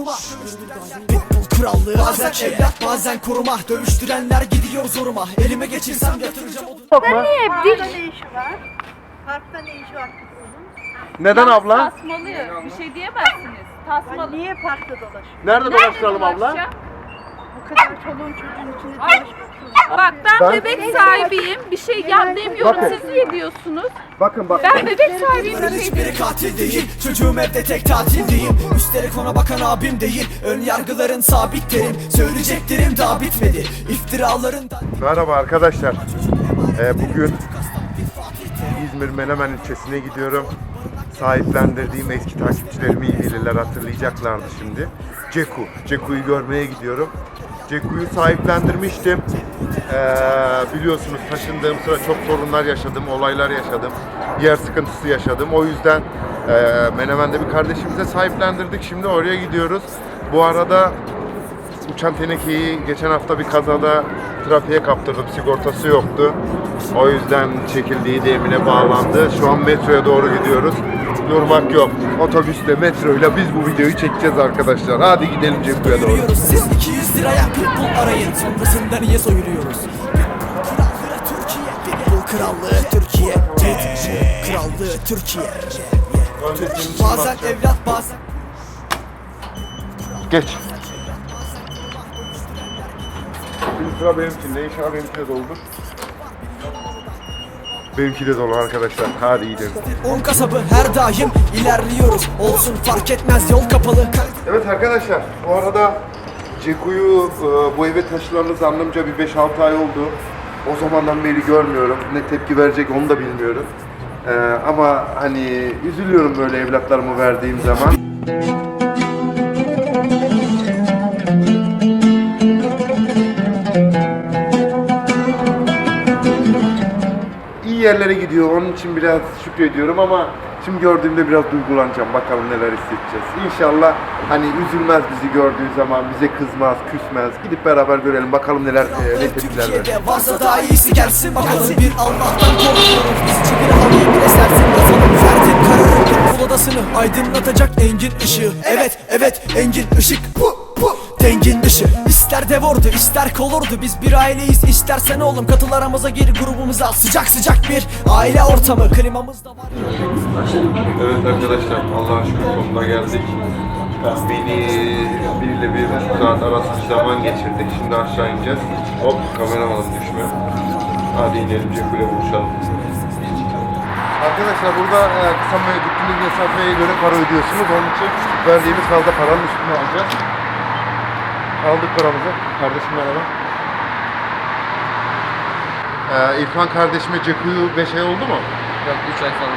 kuruma Pitbull krallığı bazen evlat bazen koruma Dövüştürenler gidiyor zoruma Elime geçirsem yatıracağım odun Parkta Evde ne işi var? Parkta ne işi var? Neden abla? tasmalıyor. Bir şey diyemezsiniz. Ay Tasmalı. niye parkta dolaşıyor? Nerede dolaştıralım abla? dolaşacağım? Kadar çoluğun çocuğun içinde dolaşmak Bak ben, Ben- bebek sahibiyim. Bir şey yap demiyorum. Bakın. Siz niye diyorsunuz? Bakın bak. Ben bebek sahibiyim. Bir şey hiçbiri katil değil Çocuğum evde tek tatildeyim Üstelik ona bakan abim değil Ön yargıların sabit terim Söyleyeceklerim daha bitmedi İftiralarından Merhaba arkadaşlar. Ee, bugün İzmir Menemen ilçesine gidiyorum. Sahiplendirdiğim eski takipçilerimi iyi bilirler hatırlayacaklardı şimdi. Ceku. Ceku'yu görmeye gidiyorum. Ceku'yu sahiplendirmiştim. Ee, biliyorsunuz taşındığım sıra çok sorunlar yaşadım, olaylar yaşadım. Yer sıkıntısı yaşadım. O yüzden e, Menemen'de bir kardeşimize sahiplendirdik. Şimdi oraya gidiyoruz. Bu arada uçan tenekeyi geçen hafta bir kazada trafiğe kaptırdım. Sigortası yoktu. O yüzden çekildiği de emine bağlandı. Şu an metroya doğru gidiyoruz. Durmak yok. Otobüsle, metroyla biz bu videoyu çekeceğiz arkadaşlar. Hadi gidelim Ceku'ya doğru. Siz 200 liraya pitbull arayın Sonrasında niye soyuruyoruz Pitbull krallığı Türkiye Pitbull krallığı Türkiye Bazen evlat bazen Geç. Sıra benimkinde. İnşallah benimki de doludur. Benimki de dolu arkadaşlar. Hadi gidelim. On kasabı her daim ilerliyoruz Olsun fark etmez yol kapalı Evet arkadaşlar, bu arada Ceku'yu e, bu eve taşınalı zannımca bir 5-6 ay oldu. O zamandan beri görmüyorum. Ne tepki verecek onu da bilmiyorum. E, ama hani üzülüyorum böyle evlatlarımı verdiğim zaman. İyi yerlere gidiyor. Onun için biraz şükrediyorum ama şimdi gördüğümde biraz duygulanacağım. Bakalım neler hissedeceğiz. İnşallah hani üzülmez bizi gördüğü zaman, bize kızmaz, küsmez. Gidip beraber görelim. Bakalım neler e, ne tepkiler. Türkiye'de varsa daha iyisi gelsin bakalım Bir Allah'tan korkuyoruz biz çevir halıyı bile sersin yazalım Ferdin kararı odasını aydınlatacak engin ışığı Evet evet engin ışık bu Dengin dışı İster dev ordu ister kol ordu Biz bir aileyiz istersen oğlum Katıl aramıza gir grubumuza Sıcak sıcak bir aile ortamı Klimamız da var Evet arkadaşlar Allah'a şükür sonuna geldik. Tahmini bir ile bir buçuk saat arası bir zaman geçirdik. Şimdi aşağı ineceğiz. Hop kameramanım düşme. Hadi inelim Ceku'yla buluşalım. Arkadaşlar burada e, kısa gittiğiniz mesafeye göre para ödüyorsunuz. Onun için verdiğimiz fazla paranın üstünü alacağız. Aldık paramızı. Kardeşim merhaba. Ee, İrfan kardeşime Ceku'yu 5 ay oldu mu? Yok 3 ay falan.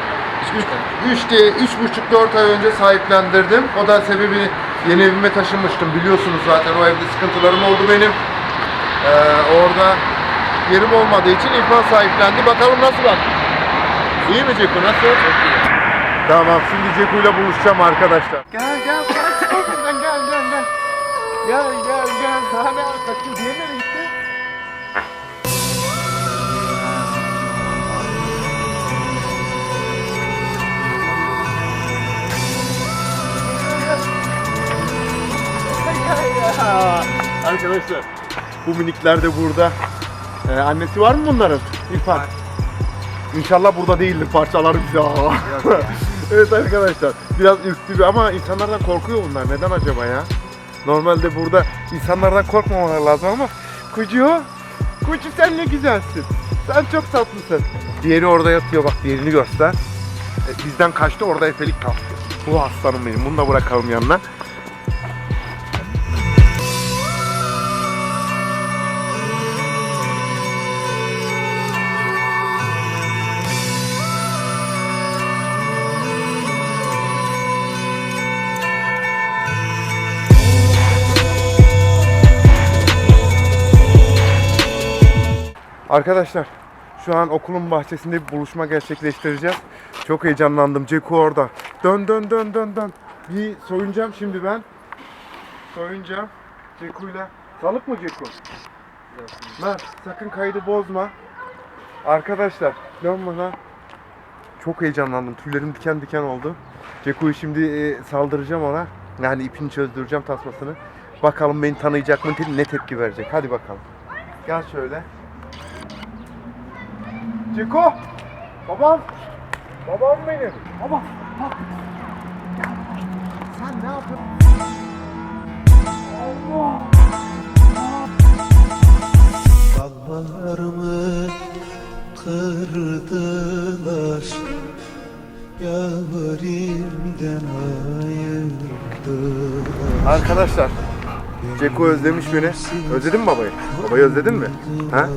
3 ay. 3 üç buçuk dört ay önce sahiplendirdim. O da sebebi yeni evime taşınmıştım. Biliyorsunuz zaten o evde sıkıntılarım oldu benim. Ee, orada yerim olmadığı için İrfan sahiplendi. Bakalım nasıl bak. İyi mi Ceku nasıl? Çok iyi. Tamam şimdi Ceku'yla buluşacağım arkadaşlar. Gel gel gel gel gel gel. Gel gel. Hani kaçıyor diye nereye gitti? Arkadaşlar bu minikler de burada. Ee, annesi var mı bunların? İrfan. İnşallah burada değildir parçalar bizi. Aa. evet arkadaşlar biraz ürktü ama insanlardan korkuyor bunlar. Neden acaba ya? Normalde burada insanlardan korkmamalar lazım ama Kucu, Kucu sen ne güzelsin. Sen çok tatlısın. Diğeri orada yatıyor bak diğerini göster. E, bizden kaçtı orada efelik kalktı. Bu aslanım benim. Bunu da bırakalım yanına. Arkadaşlar şu an okulun bahçesinde bir buluşma gerçekleştireceğiz. Çok heyecanlandım. Ceku orada. Dön dön dön dön dön. Bir soyunacağım şimdi ben. Soyunacağım. Ceku'yla. Salık mı Ceku? Mert sakın kaydı bozma. Arkadaşlar dön bana. Çok heyecanlandım. Tüylerim diken diken oldu. Ceku'yu şimdi e, saldıracağım ona. Yani ipini çözdüreceğim tasmasını. Bakalım beni tanıyacak mı, ne tepki verecek. Hadi bakalım. Gel şöyle. Ceko! Babam! Babam benim! Baba! Bak! Sen ne yapıyorsun? Dağlarımı kırdılar Yarimden ayırdılar Arkadaşlar, Ceko özlemiş beni. Özledin mi babayı? Babayı özledin mi? Ha?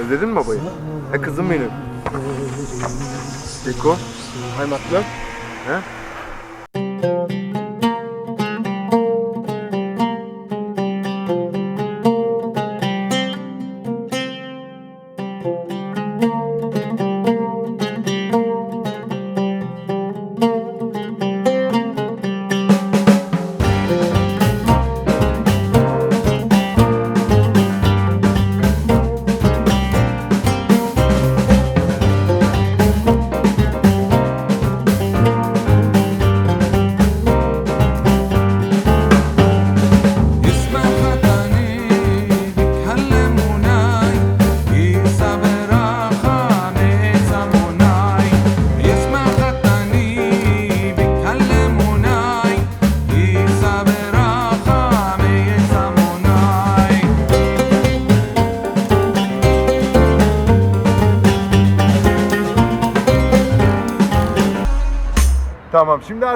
Özledin mi babayı? He kızım benim. Ceko, hay matlım. He?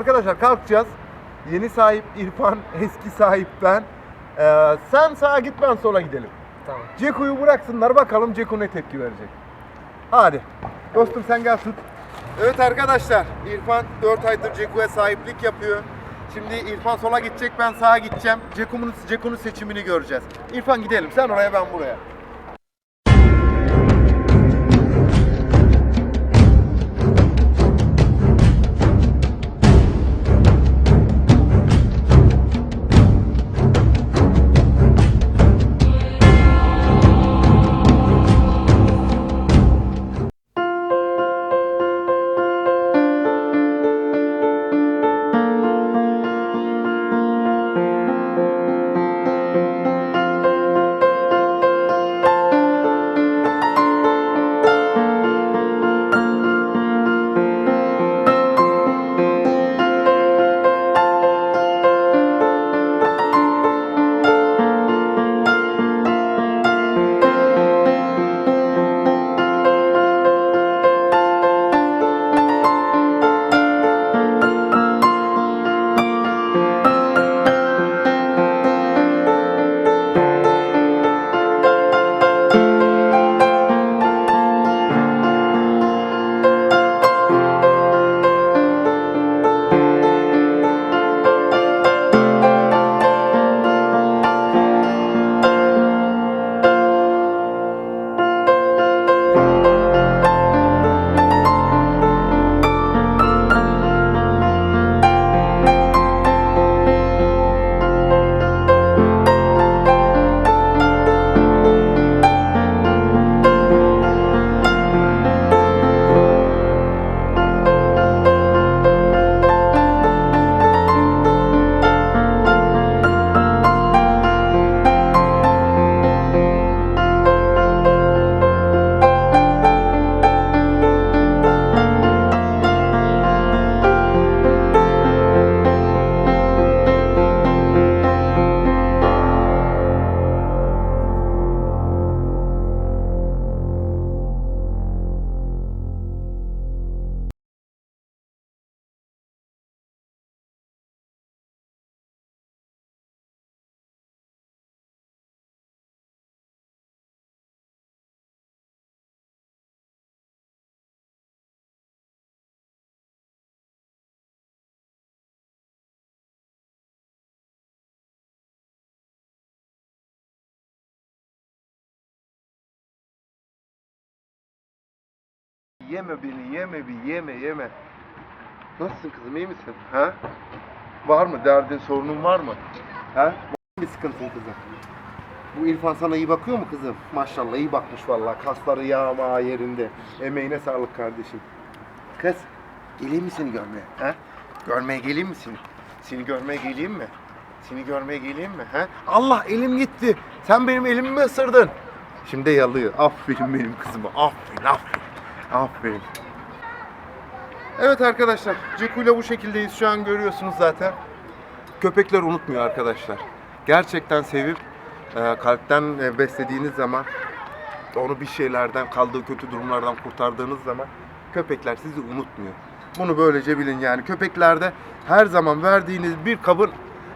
Arkadaşlar kalkacağız. Yeni sahip İrfan, eski sahip ben. Ee, sen sağa git ben sola gidelim. Tamam. Ceko'yu bıraksınlar bakalım Ceko ne tepki verecek. Hadi. Dostum sen gel tut. Evet arkadaşlar İrfan 4 aydır Ceko'ya sahiplik yapıyor. Şimdi İrfan sola gidecek ben sağa gideceğim. Ceko'nun Ceko'nun seçimini göreceğiz. İrfan gidelim sen oraya ben buraya. Yeme beni, yeme bir, yeme, yeme. Nasılsın kızım, iyi misin? Ha? Var mı? Derdin, sorunun var mı? Ha? Var mı bir sıkıntın kızım? Bu İrfan sana iyi bakıyor mu kızım? Maşallah iyi bakmış vallahi. Kasları yağma yerinde. Emeğine sağlık kardeşim. Kız, geleyim mi seni görmeye? Ha? Görmeye geleyim mi seni? Seni görmeye geleyim mi? Seni görmeye geleyim mi? He? Allah elim gitti. Sen benim elimi mi ısırdın? Şimdi yalıyor. Aferin benim kızıma. Aferin, aferin. Aferin. Evet arkadaşlar, Ceku ile bu şekildeyiz. Şu an görüyorsunuz zaten. Köpekler unutmuyor arkadaşlar. Gerçekten sevip e, kalpten e, beslediğiniz zaman onu bir şeylerden, kaldığı kötü durumlardan kurtardığınız zaman köpekler sizi unutmuyor. Bunu böylece bilin yani. Köpeklerde her zaman verdiğiniz bir kabın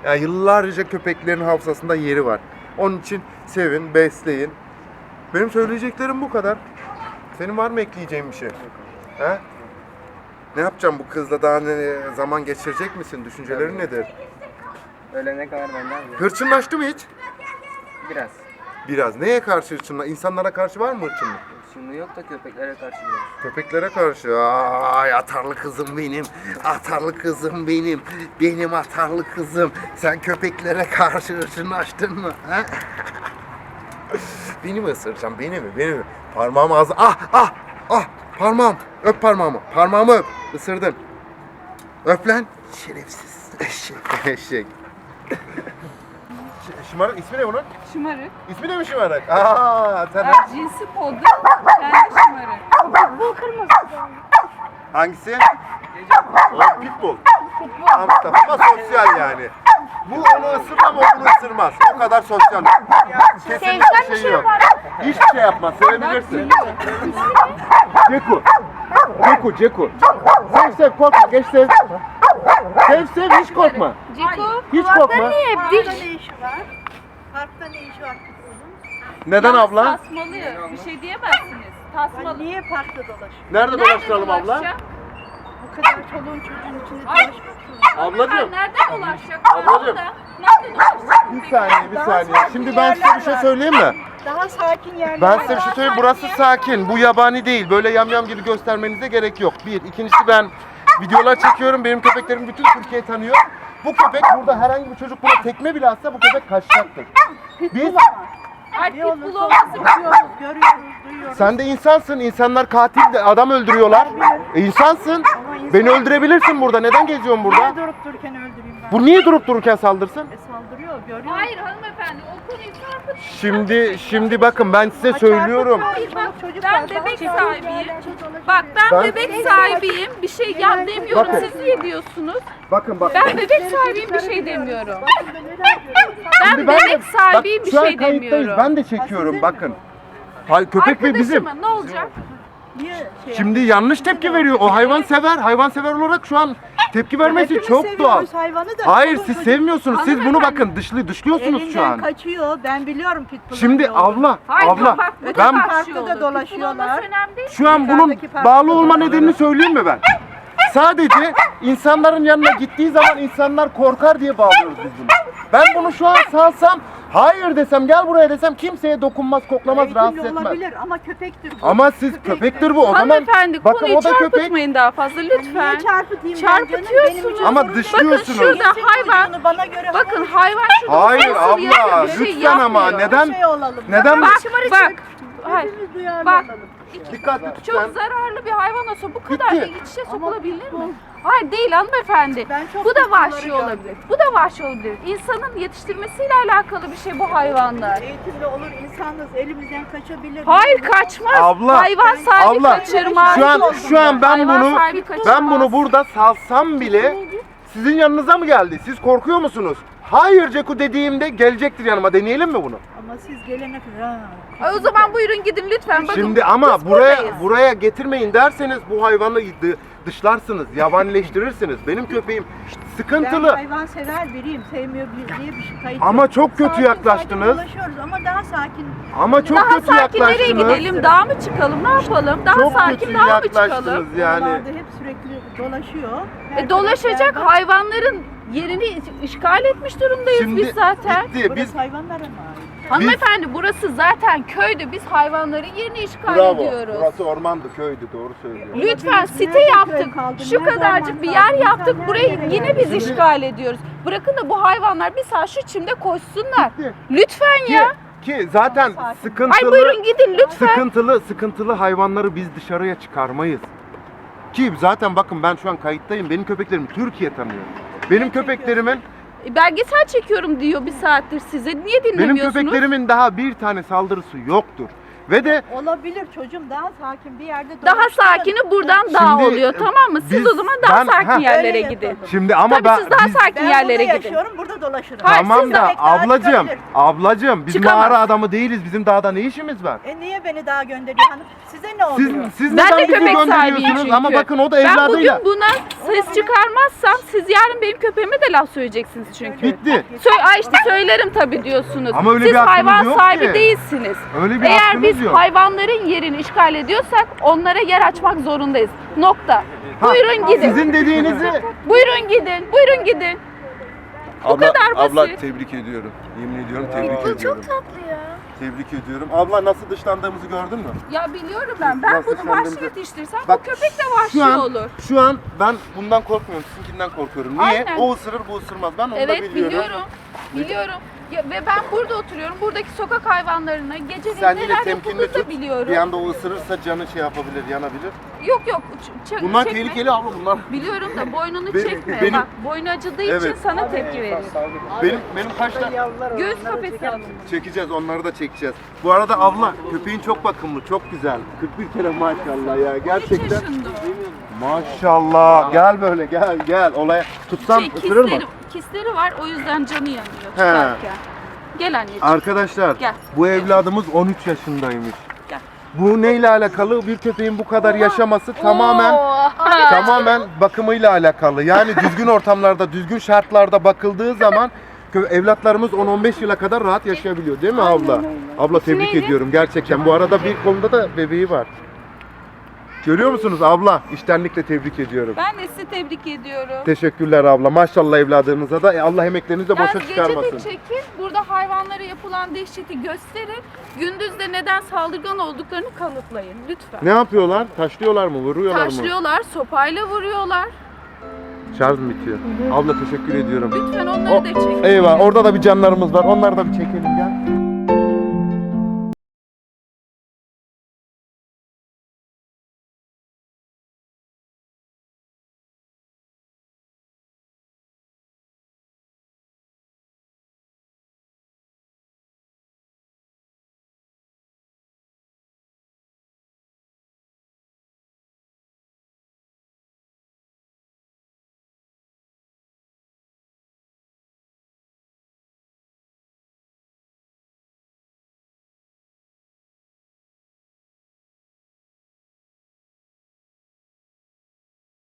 yani yıllarca köpeklerin hafızasında yeri var. Onun için sevin, besleyin. Benim söyleyeceklerim bu kadar. Senin var mı ekleyeceğin bir şey? He? Ne yapacağım bu kızla daha ne zaman geçirecek misin? Düşüncelerin nedir? Ölene kadar benden mi? Hırçınlaştı mı hiç? Biraz. Biraz. Neye karşı hırçınla? İnsanlara karşı var mı hırçınlık? Şimdi yok da köpeklere karşı biraz. Köpeklere karşı. Ay atarlı kızım benim. Atarlı kızım benim. Benim atarlı kızım. Sen köpeklere karşı hırçınlaştın mı? He? beni mi ısıracaksın? Beni mi? Beni mi? Parmağım ağzı. Ah ah ah. Parmağım. Öp parmağımı. Parmağımı öp. Isırdın. Öp lan. Şerefsiz. Eşek. Eşek. Ş- Şımarık ismi ne bunun? Şımarık. İsmi de mi şımarık? Aa, sen Cinsi kodu kendi şımarık. Hangisi? O pitbull. Hamster. Ama sosyal yani. Bu onu ısırmam, o bunu ısırmaz. O kadar sosyal. Kesinlikle bir şey yok. Hiçbir şey yapmaz. Sevebilirsin. Ceku. Ceku, Ceku. Sev sev korkma. Geç sev. Sev sev hiç korkma. Ciku. Hiç korkma. Parkta ne işi var? Parkta ne işi var? Neden abla? Tasmalıyor. Bir şey diyemezsiniz. Tasmalı. niye parkta dolaşıyor? Nerede dolaştıralım abla? dolaşacak? Kadar çoluğun çocuğun içinde dolaşmak Ablacığım. Nereden dolaşacak? Ablacığım. Bir saniye, bir saniye. Şimdi ben size bir şey söyleyeyim mi? Daha sakin yerler Ben size bir şey söyleyeyim. Burası sakin. Bu yabani değil. Böyle yamyam gibi göstermenize gerek yok. Bir. İkincisi ben videolar çekiyorum. Benim köpeklerim bütün Türkiye tanıyor. Bu köpek burada herhangi bir çocuk buna tekme bile atsa bu köpek kaçacaktır. Biz, olursa olması olsun görüyoruz, duyuyoruz. sen de insansın. İnsanlar katil de adam öldürüyorlar. E Beni öldürebilirsin burada. Neden geziyorsun burada? Niye durup dururken öldüreyim ben? Bu niye durup dururken saldırsın? E saldırıyor, görüyoruz. Hayır hanımefendi o konuyu. Şimdi şimdi bakın ben size söylüyorum. Hayır bak Çocuk ben bebek sahibiyim. Bak ben, Ben- bebek sahibiyim. Bir şey yap demiyorum. Bakın. Siz niye diyorsunuz? Bakın bak. Ben bebek sahibiyim bir şey demiyorum. Bakın ben bebek sahibiyim bir şu an şey kayıttayız. demiyorum. Ben de çekiyorum bakın. Hayır köpek bizim. Arkadaşıma ne olacak? Niye şey Şimdi yanlış tepki veriyor. O hayvan sever. Hayvan sever olarak şu an tepki vermesi Hepimiz çok seviyoruz doğal. hayvanı da. Hayır çoluk siz çocuk sevmiyorsunuz. Siz bunu Hanımefendi. bakın dışlı dışlıyorsunuz şu Elinden an. kaçıyor. Ben biliyorum pitbull'un Şimdi ne olduğunu. abla, Hayır abla bak bu da ben Parkta da dolaşıyorlar. olması önemli değil. şu an bunun Yukarıdaki parkta bağlı olma nedenini söyleyeyim mi ben? Sadece insanların yanına gittiği zaman insanlar korkar diye bağlıyoruz biz bunu. Ben bunu şu an salsam, hayır desem, gel buraya desem kimseye dokunmaz, koklamaz, Eğitimli rahatsız etmez. olabilir ama köpektir bu. Ama siz köpektir bu. O zaman Hanımefendi bakın konuyu o da köpek. çarpıtmayın daha fazla lütfen. Niye çarpıtayım ben canım? Çarpıtıyorsunuz. Benim için Ama sorun değil. dışlıyorsunuz. Bakın şurada hayvan. çocuğunu Bana göre Bakın hayvan şurada Hayır nasıl yerde abla, bir şey lütfen ama yapmıyor. neden şey olalım. neden Bak bak. Hayır. Hepimiz duyarlı Bak. olalım. Dikkatli Çok lütfen. zararlı bir hayvan olsa bu kadar Bitti. da iç içe sokulabilir mi? Hayır değil hanımefendi. Ben çok Bu da vahşi pitbullları gördüm. olabilir. Bu da vahşi olabilir. İnsanın yetiştirmesiyle alakalı bir şey bu hayvanlar. Eğitimli olur insanız elimizden kaçabilir. Hayır kaçmaz. Abla, hayvan sahibi abla, kaçırmaz. Şu an şu an ben Hayvan bunu sahibi kaçırmaz. ben bunu burada salsam bile sizin yanınıza mı geldi? Siz korkuyor musunuz? Hayır Ceku dediğimde gelecektir yanıma. Deneyelim mi bunu? Ama siz gelene kadar. Ay, O zaman buyurun gidin lütfen. Bakın, Şimdi ama biz buraya buradayız. buraya getirmeyin derseniz bu hayvanı dı- dışlarsınız, yabanileştirirsiniz. Benim köpeğim Ben sıkıntılı. hayvan sever biriyim. Sevmiyor bir diye bir şey kayıt Ama çok kötü Sakin yaklaştınız. sakin dolaşıyoruz ama daha sakin. Ama çok daha kötü sakin nereye yaklaştınız. gidelim? Dağa mı çıkalım? Ne yapalım? Daha Çok sakin kötü dağa mı çıkalım? yaklaştınız yani. Oralarda hep sürekli dolaşıyor. Her E, dolaşacak tarafta- hayvanların yerini işgal etmiş durumdayız Şimdi biz zaten. bitti. Burası Biz hayvanlara mı ait? Hanımefendi burası zaten köydü. Biz hayvanların yerini işgal Bravo. ediyoruz. Burası ormandı, köydü. Doğru söylüyor. Lütfen site Nerede köy yaptık. kaldı, Şu nerede kadarcık bir kaldı, yer insan yaptık. Burayı yaşıyor? yine biz Şimdi- işgal ediyoruz. Bırakın da bu hayvanlar bir saat şu çimde koşsunlar. Bitti. Lütfen Ki, ya. ki zaten Ay sıkıntılı buyurun gidin lütfen. sıkıntılı sıkıntılı hayvanları biz dışarıya çıkarmayız. Ki zaten bakın ben şu an kayıttayım. Benim köpeklerim Türkiye tanıyor. Benim köpeklerimin E, Belgesel çekiyorum diyor bir saattir size. Niye benim dinlemiyorsunuz? köpeklerimin daha bir tane saldırısı yoktur. Ve de Olabilir çocuğum daha sakin bir yerde Daha dolaştırın. sakini buradan daha Şimdi, oluyor e, tamam mı? Siz biz- o zaman daha ben- sakin ha. yerlere Öyle gidin. yapalım. şimdi ama Tabii ben siz daha biz- sakin Ben yerlere gidin. yaşıyorum burada dolaşırım. Hayır, Tamam siz da de- ablacığım, çıkabilir. ablacığım biz Çıkamaz. mağara adamı değiliz. Bizim dağda ne işimiz var? E niye beni daha gönderiyor hanım? Size ne Siz oluyor? siz Ben neden de bizi köpek sahibiyim gönderiyorsunuz? çünkü. Ama bakın o da Ben evladıyla. bugün buna ses çıkarmazsam siz yarın benim köpeğime de laf söyleyeceksiniz çünkü. Bitti. Sö- Ay işte söylerim tabii diyorsunuz. Ama öyle Siz bir hakkınız hayvan yok sahibi ki. değilsiniz. Öyle bir Eğer hakkınız biz yok. hayvanların yerini işgal ediyorsak onlara yer açmak zorundayız. Nokta. Ha, Buyurun gidin. Sizin dediğinizi Buyurun gidin. Buyurun gidin. Bu kadar basit. Abla tebrik ediyorum. Yemin ediyorum tebrik ediyorum. çok tatlı ya. Tebrik ediyorum. Abla nasıl dışlandığımızı gördün mü? Ya biliyorum ben. Ben Nasıl bunu vahşi kendimize- yetiştirsem Bak, bu köpek de vahşi Şu an, olur. şu an ben bundan korkmuyorum. Sizinkinden korkuyorum. Niye? Aynen. O ısırır bu ısırmaz. Ben onu da Evet biliyorum. biliyorum. Biliyorum. Ya, ve ben burada oturuyorum. Buradaki sokak hayvanlarına geceleyin Sen yine neler temkinli yapıldığını da tut. biliyorum. Bir anda o ısırırsa canı şey yapabilir, yanabilir. Yok yok. ç- ç- Bunlar çekme. tehlikeli abla bunlar. Biliyorum da boynunu Benim- çekme. benim- Bak boynu acıdığı için Evet. sana tepki veriyor. Benim benim kaç tane Göğüs kafesi alın. çekeceğiz. Onları da çekeceğiz. Bu arada abla köpeğin çok bakımlı, çok güzel. 41 kere maşallah ya. 3 Gerçekten. yaşında. Maşallah. Gel böyle gel gel. Olaya tutsam Şey, ısırır mı? Kisleri, var o yüzden canı yanıyor çıkarken. Gel anneciğim. Arkadaşlar Gel. bu evladımız 13 yaşındaymış. Gel. Bu neyle alakalı? Bir köpeğin bu kadar yaşaması tamamen tamamen bakımıyla alakalı. Yani düzgün ortamlarda, düzgün şartlarda bakıldığı zaman kö- evlatlarımız 10-15 yıla kadar rahat yaşayabiliyor değil mi abla? Abla tebrik ediyorum gerçekten. Bu arada bir konuda da bebeği var. Görüyor musunuz abla? İştenlikle tebrik ediyorum. Ben de sizi tebrik ediyorum. Teşekkürler abla. Maşallah evladınıza da. E, Allah emeklerinizi de boşa Yalnız gece de çıkarmasın. çekin, burada hayvanlara yapılan dehşeti gösterin. Gündüz de neden saldırgan olduklarını kanıtlayın lütfen. Ne yapıyorlar? Taşlıyorlar mı? Vuruyorlar mı? Taşlıyorlar, sopayla vuruyorlar. Şarj mı bitiyor? Abla teşekkür ediyorum. Lütfen onları O- da çekin. Eyvah orada da bir canlarımız var. Onları da bir çekelim gel.